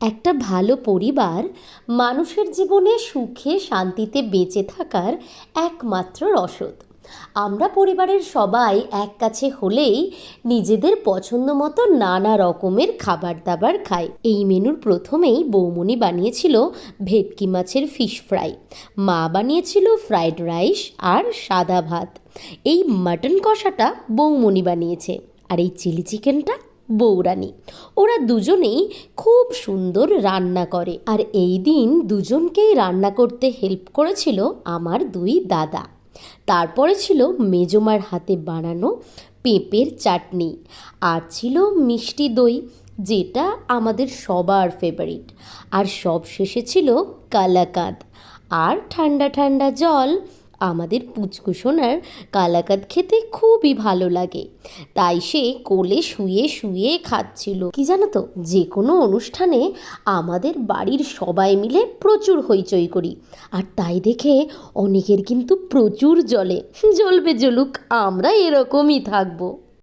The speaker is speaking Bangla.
একটা ভালো পরিবার মানুষের জীবনে সুখে শান্তিতে বেঁচে থাকার একমাত্র রসদ। আমরা পরিবারের সবাই এক কাছে হলেই নিজেদের পছন্দ মতো নানা রকমের খাবার দাবার খাই। এই মেনুর প্রথমেই বৌমনি বানিয়েছিল ভেটকি মাছের ফিশ ফ্রাই মা বানিয়েছিল ফ্রাইড রাইস আর সাদা ভাত। এই মাটন কষাটা বৌমনি বানিয়েছে। আর এই চিলি চিকেনটা বৌরানি ওরা দুজনেই খুব সুন্দর রান্না করে। আর এই দিন দুজনকেই রান্না করতে হেল্প করেছিল আমার দুই দাদা। তারপরে ছিল মেজমার হাতে বানানো পেঁপের চাটনি। আর ছিল মিষ্টি দই, যেটা আমাদের সবার ফেভারিট আর সব শেষে ছিল কালাকাঁদ। আর ঠান্ডা ঠান্ডা জল আমাদের পুচকুসোনার কালাকাত খেতে খুবই ভালো লাগে। তাই সে কোলে শুয়ে শুয়ে খাচ্ছিল। কি জানো তো, যে কোনো অনুষ্ঠানে আমাদের বাড়ির সবাই মিলে প্রচুর হইচই করি। আর তাই দেখে অনেকের কিন্তু প্রচুর জলে জ্বলবে জ্বলুক, আমরা এরকমই থাকব।